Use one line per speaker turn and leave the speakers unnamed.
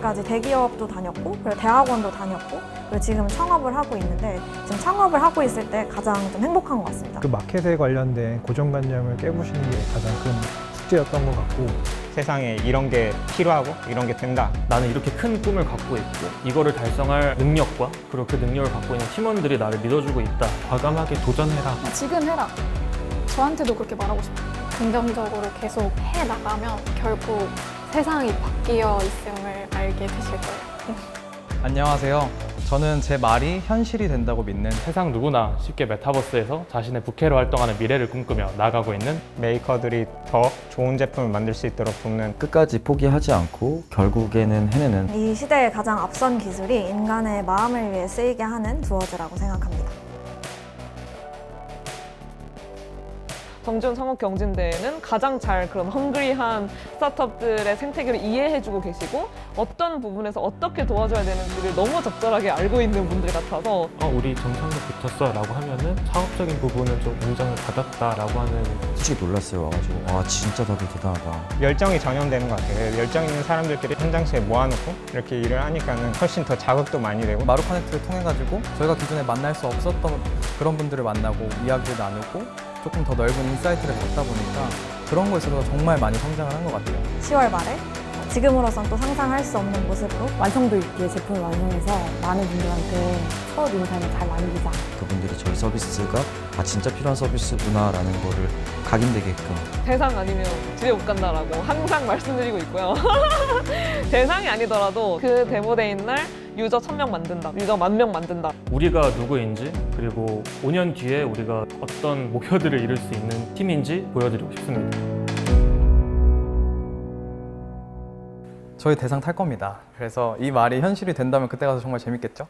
대기업도 다녔고 그리고 대학원도 다녔고 그리고 지금 창업을 하고 있는데 지금 창업을 하고 있을 때 가장 좀 행복한 것 같습니다.
그 마켓에 관련된 고정관념을 깨부시는 게 가장 큰 숙제였던 것 같고
세상에 이런 게 필요하고 이런 게 된다.
나는 이렇게 큰 꿈을 갖고 있고 이거를 달성할 능력과 그리고 그 능력을 갖고 있는 팀원들이 나를 믿어주고 있다. 과감하게 도전해라.
지금 해라. 저한테도 그렇게 말하고 싶어요. 긍정적으로 계속 해 나가면 결국 세상이 바뀌어 있음을 알게 되실 거예요.
안녕하세요. 저는 제 말이 현실이 된다고 믿는
세상 누구나 쉽게 메타버스에서 자신의 부캐로 활동하는 미래를 꿈꾸며 나가고 있는
메이커들이 더 좋은 제품을 만들 수 있도록 돕는
끝까지 포기하지 않고 결국에는 해내는
이 시대의 가장 앞선 기술이 인간의 마음을 위해 쓰이게 하는 두어즈라고 생각합니다.
정지훈 창업경진대회는 가장 잘 그런 헝그리한 스타트업들의 생태계를 이해해주고 계시고 어떤 부분에서 어떻게 도와줘야 되는지를 너무 적절하게 알고 있는 분들 같아서
어, 우리 정상로 붙었어 라고 하면은 사업적인 부분은 좀 인정을 받았다 라고 하는
솔직히 놀랐어요. 와가지고 와 진짜 다들 대단하다.
열정이 전염되는 것 같아요. 열정 있는 사람들끼리 현장실에 모아놓고 이렇게 일을 하니까는 훨씬 더 자극도 많이 되고.
마루 커넥트를 통해 가지고 저희가 기존에 만날 수 없었던 그런 분들을 만나고 이야기를 나누고 조금 더 넓은 인사이트를 갖다 보니까 그런 거에 있어서 정말 많이 성장을 한 것 같아요.
10월 말에 지금으로선 또 상상할 수 없는 모습으로
완성도 있게 제품을 완성해서 많은 분들한테 첫 인상을 잘 남기자.
그분들이 저희 서비스가 아 진짜 필요한 서비스구나라는 거를 각인되게끔
대상 아니면 집에 못 간다라고 항상 말씀드리고 있고요. 대상이 아니더라도 그 데모데이인 날 유저 1000명 만든다, 유저 만명 만든다.
우리가 누구인지 그리고 5년 뒤에 우리가 어떤 목표들을 이룰 수 있는 팀인지 보여드리고 싶습니다.
저희 대상 탈 겁니다. 그래서 이 말이 현실이 된다면 그때 가서 정말 재밌겠죠?